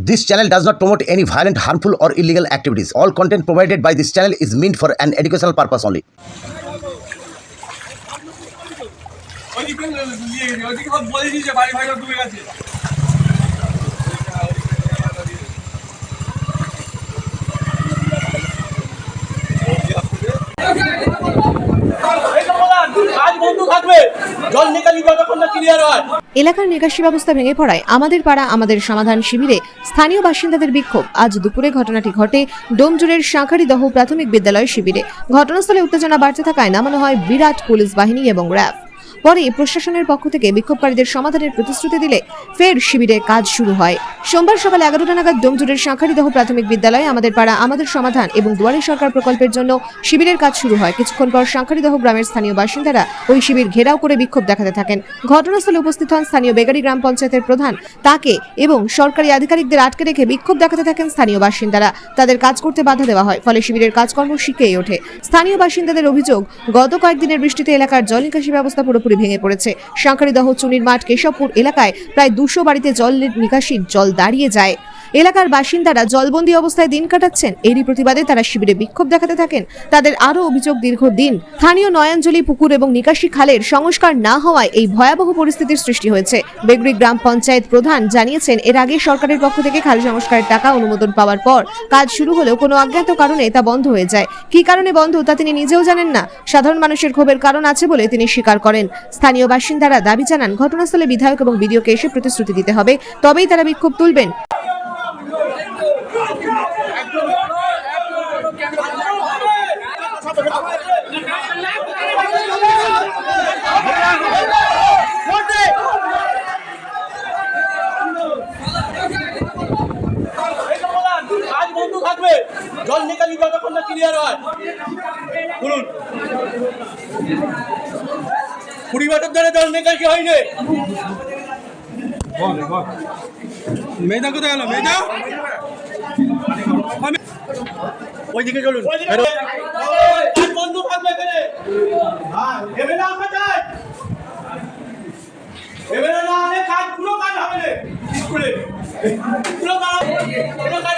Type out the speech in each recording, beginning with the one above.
This channel does not promote any violent, harmful, or illegal activities. All content provided by this channel is meant for an educational purpose only. জল নিকালি যতক্ষণ না clear হয় এলাকার নিকাশি ব্যবস্থা ভেঙে পড়ায় আমাদের পাড়া, আমাদের সমাধান শিবিরে স্থানীয় বাসিন্দাদের বিক্ষোভ। আজ দুপুরে ঘটনাটি ঘটে ডোমজুরের শাঁখারিদহ প্রাথমিক বিদ্যালয় শিবিরে। ঘটনাস্থলে উত্তেজনা বাড়তে থাকায় নামানো হয় বিরাট পুলিশ বাহিনী এবং র্যাব। পরে প্রশাসনের পক্ষ থেকে বিক্ষোভকারীদের সমাধানের প্রতিশ্রুতি দিলে ফের শিবিরে কাজ শুরু হয়। সোমবার সকাল এগারোটা নাগাদ ডোমজুরের শাঁখারিদহ প্রাথমিক বিদ্যালয়ে, আমাদের পাড়া আমাদের সমাধান এবং দুয়ারে সরকার প্রকল্পের জন্য শিবিরের কাজ শুরু হয়। কিছুক্ষণ পর শাঁখারিদহ গ্রামের স্থানীয় বাসিন্দারা ওই শিবির ঘেরাও করে বিক্ষোভ দেখাতে থাকেন। ঘটনাস্থলে উপস্থিত হন স্থানীয় বেগারি গ্রাম পঞ্চায়েতের প্রধান তাকে এবং সরকারি আধিকারিকদের আটকে রেখে বিক্ষোভ দেখাতে থাকেন স্থানীয় বাসিন্দারা। তাদের কাজ করতে বাধা দেওয়া হয়, ফলে শিবিরের কাজকর্ম শিখেই ওঠে। স্থানীয় বাসিন্দাদের অভিযোগ, গত কয়েকদিনের বৃষ্টিতে এলাকার জল নিকাশি ব্যবস্থা পুরোপুরি ভেঙে পড়েছে। সাঁকারিদহ চুনির মাঠ কেশবপুর এলাকায় প্রায় দুশো বাড়িতে জল নিকাশির জল দাঁড়িয়ে যায়। এলাকার বাসিন্দারা জলবন্দি অবস্থায় দিন কাটাচ্ছেন। এরই প্রতিবাদে তারা শিবিরে বিক্ষোভ দেখাতে থাকেন। তাদের আরও অভিযোগ দীর্ঘদিন স্থানীয় নয়াঞ্জলি পুকুর এবং নিকাশি খালের সংস্কার না হওয়ায় এই ভয়াবহ পরিস্থিতির সৃষ্টি হয়েছে। বেগুড়ি গ্রাম পঞ্চায়েত প্রধান জানিয়েছেন, এর আগে সরকারের পক্ষ থেকে খাল সংস্কারের টাকা অনুমোদন পাওয়ার পর কাজ শুরু হলেও কোনো অজ্ঞাত কারণে তা বন্ধ হয়ে যায়। কি কারণে বন্ধ তা তিনি নিজেও জানেন না। সাধারণ মানুষের ক্ষোভের কারণ আছে বলে তিনি স্বীকার করেন। স্থানীয় বাসিন্দারা দাবি জানান, ঘটনাস্থলে বিধায়ক এবং বিডিওকে এসে প্রতিশ্রুতি দিতে হবে, তবেই তারা বিক্ষোভ তুলবেন এই তো বলার, কাজ বন্ধ থাকবে জল নিকালি যতক্ষণ না ক্লিয়ার হয়। বলুন। কুড়ি বছর ধরে জল নিকাশি হয়নি। মেয়েদা কোথায় গেল? মেয়েদা ওইদিকে চলুন। বন্ধ থাকবে এখানে। এবারে না হলে কাজ পুরো কাজ হবে পুরো কাজ পুরো কাজ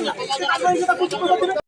দেবে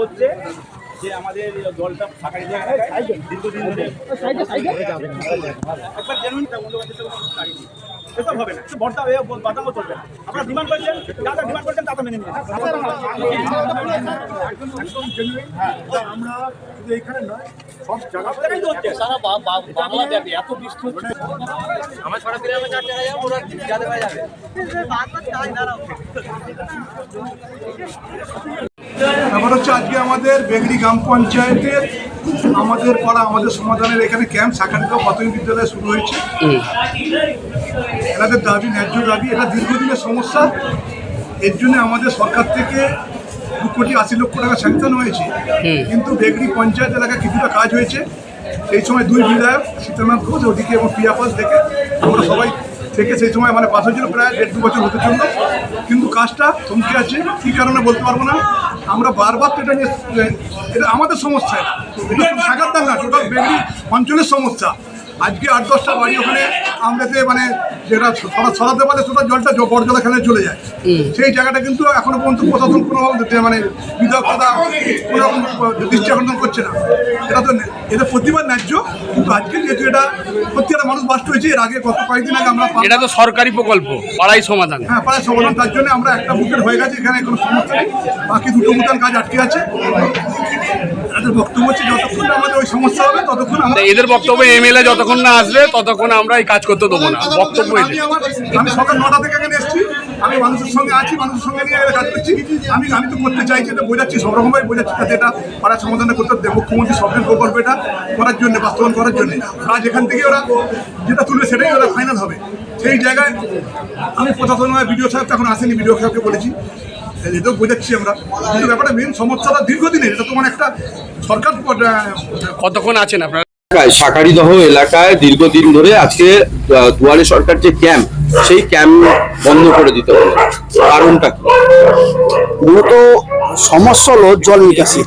হচ্ছে যে আমাদের দলটা ফাঁকা দীর্ঘদিন ধরে। একবার জেনুইন এসব হবে না। বর্তা বাদামও চলবে না। আপনারা ডিমান্ড করছেন যা যা ডিমান্ড করছেন তা তো মেনে নিন। আমরা শুধু এখানে নয় সব জায়গা সব তো হচ্ছে। সারা বাংলা ব্যাপী এত বৃষ্টি হচ্ছে ব্যাপার হচ্ছে আজকে আমাদের বেগড়ি গ্রাম পঞ্চায়েতের আমাদের পাড়া, আমাদের সমাধানের এখানে ক্যাম্প শাখানিত প্রাথমিক বিদ্যালয়ে শুরু হয়েছে। এনাদের দাবি, ন্যায্য দাবি, এটা দীর্ঘদিনের সমস্যা। এর জন্য আমাদের সরকার থেকে দু কোটি আশি লক্ষ টাকা স্যাংশন হয়েছে। কিন্তু বেগড়ি পঞ্চায়েত এলাকায় কিছুটা কাজ হয়েছে। সেই সময় দুই বিধায়ক সীতানাথ ঘোষ, ওদিকে এবং প্রিয়া থেকে। আমরা সবাই থেকে সেই সময় মানে পাশ হয়েছিল প্রায় দেড় দু বছর হতে জন্য কিন্তু কাজটা থমকে আছে। কী কারণে বলতে পারব না। আমরা বারবার তো এটা নিয়ে এটা আমাদের সমস্যা এটা। সাগারদার না টোটাল বেগড়ি অঞ্চলের সমস্যা। আজকে আট দশটা বাড়ি ওখানে আমরাতে মানে যেটা সরা- সরাতে পারলে সেটা জলটা জ- বড় জলে খেলে চলে যায়। সেই জায়গাটা কিন্তু এখনও পর্যন্ত প্রশাসন কোনো মানে বিধায়কতা কোনো রকম দৃষ্টি আকর্ষণ করছে না। এটা তো এটা প্রতিবার ন্যায্য কিন্তু আজকে যেহেতু এটা সত্যি একটা মানুষ বাস্ট হয়েছে এর আগে গত কয়েকদিন আগে আমরা এটা তো সরকারি প্রকল্প পাড়াই সমাধান। হ্যাঁ প্রায় সমাধান তার জন্য আমরা একটা বুকের হয়ে গেছে এখানে কোনো সমস্যা নেই। বাকি দুটো বুকের কাজ আটকে আছে। বক্তব্য হচ্ছে যতক্ষণ আমাদের ওই সমস্যা হবে ততক্ষণ আমরা এদের বক্তব্য এমএলএ যতক্ষণ না আসবে ততক্ষণ আমরা এই কাজ করতে দেবো না। বক্তব্য আমি সকাল নটা থেকে এখানে এসেছি। আমি মানুষের সঙ্গে আছি মানুষের সঙ্গে নিয়ে কাজ করছি। আমি আমি তো করতে চাইছি এটা বোঝাচ্ছি সব রকমভাবে বোঝাচ্ছি যাতে এটা পাড়ার সমাধান করতে হবে। মুখ্যমন্ত্রী স্বপ্নের প্রকল্প এটা করার জন্য বাস্তবায়ন করার জন্য। কাজ এখান থেকে ওরা যেটা তুলবে সেটাই ওরা ফাইনাল হবে। সেই জায়গায় আমি প্রশাসন বিডিও সাহেব তো এখন আসেনি বিডিও সাহেবকে বলেছি। এটাও বোঝাচ্ছি আমরা। কিন্তু ব্যাপারটা মেন সমস্যাটা দীর্ঘদিনের এটা তো মানে একটা সরকার কতক্ষণ আছেন আপনারা? শাকারিদহ এলাকায় দীর্ঘদিন ধরে আজকে দুয়ারে সরকার যে ক্যাম্প সেই ক্যাম্প বন্ধ করে দিতে হবে কারণটা কি? মূলত সমস্যা হলো জল নিকাশি।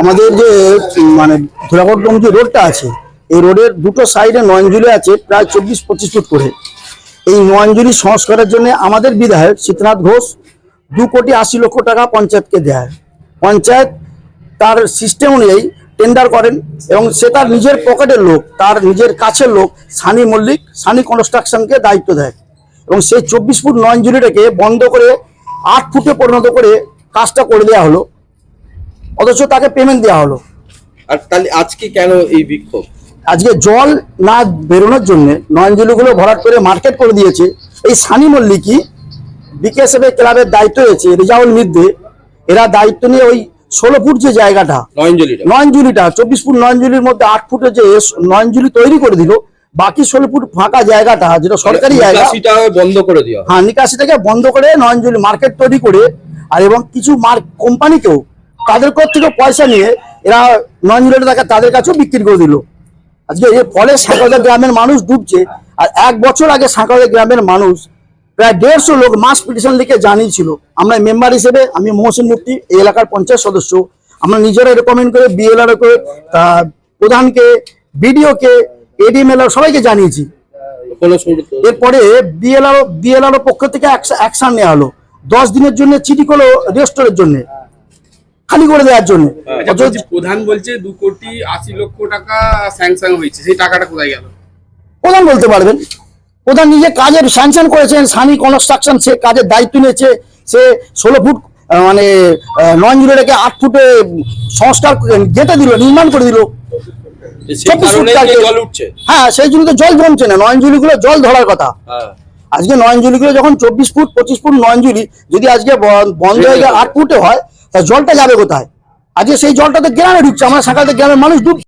আমাদের যে মানে ধুলাগড় যে রোডটা আছে এই রোডের দুটো সাইডে নয়নজুলি আছে প্রায় চব্বিশ পঁচিশ ফুট করে। এই নয়নজুলি সংস্কারের জন্য আমাদের বিধায়ক শীতনাথ ঘোষ দু কোটি আশি লক্ষ টাকা পঞ্চায়েতকে দেয়। পঞ্চায়েত তার সিস্টেম অনুযায়ী টেন্ডার করেন এবং সে তার নিজের পকেটের লোক তার নিজের কাছের লোক সানি মল্লিক সানি কনস্ট্রাকশনকে দায়িত্ব দেয়। এবং সেই চব্বিশ ফুট নয় জুড়িটাকে বন্ধ করে আট ফুটে পরিণত করে কাজটা করে দেওয়া হলো। অথচ তাকে পেমেন্ট দেওয়া হলো। আর তাহলে আজকে কেন এই বিক্ষোভ? আজকে জল না বেরোনোর জন্য নয়নজুলিগুলো ভরাট করে মার্কেট করে দিয়েছে। এই সানি মল্লিকই বিকেএসএফ ক্লাবের দায়িত্ব হয়েছে রেজাউল মিদ্দে। এরা দায়িত্ব নিয়ে ওই ষোলো ফুট যে জায়গাটা নয়নজলিটা চব্বিশ ফুট নয়নজুলির মধ্যে আট ফুটের যে নয়নজুলি তৈরি করে দিল। বাকি ষোলো ফুট ফাঁকা জায়গাটা যেটা সরকারি জায়গা বন্ধ করে দেওয়া। হ্যাঁ নিকাশিটাকে বন্ধ করে নয়নজুলি মার্কেট তৈরি করে আর এবং কিছু মার্ক কোম্পানিকেও তাদের কাছ থেকে পয়সা নিয়ে এরা নয়নজুলিটা তাকে তাদের কাছেও বিক্রি করে দিল। আজকে এর ফলে সাঁকড়া গ্রামের মানুষ ডুবছে আর এক বছর আগে সাঁকড়া গ্রামের মানুষ প্রায় দেড়শো লোক মাস পিটিশন লিখে জানিয়েছিল। আমরা মেম্বার হিসেবে আমি মহসিন মুক্তি এই এলাকার পঞ্চায়েত সদস্য। আমরা নিজেরা রেকমেন্ড করে বিএলআর কে তা প্রধানকে বিডিওকে এডিএমএলআর সবাইকে জানিয়েছি। এরপরে বিএলআর বিএলআর পক্ষ থেকে অ্যাকশন নেওয়া হলো। দশ দিনের জন্য চিঠি করল রেস্টোরের জন্য। খালি করে দেওয়ার জন্য। আচ্ছা, প্রধান বলছে দু কোটি আশি লক্ষ টাকা স্যাংশন হয়েছে। সেই টাকাটা কোথায় গেল? প্রধান বলতে পারবেন। প্রধান নিজে কাজের স্যাংশন করেছেন সানি কনস্ট্রাকশন সে কাজের দায়িত্ব নিয়েছে সে ষোলো ফুট মানে নয় জুড়েটাকে আট ফুটে সংস্কার গেটে দিল নির্মাণ করে দিল। জল হ্যাঁ সেই জন্য তো জল জমছে না নয়নজুলি গুলো জল ধরার কথা। হ্যাঁ। আজকে নয়নজুলি গুলো যখন চব্বিশ ফুট পঁচিশ ফুট নয়নজুলি যদি আজকে বন্ধ হয়ে গিয়ে আট ফুটে হয় তা জলটা যাবে কোথায়? আজকে সেই জলটা তো গ্রামে ঢুকছে আমার সকালে গ্রামের মানুষ ডুবছে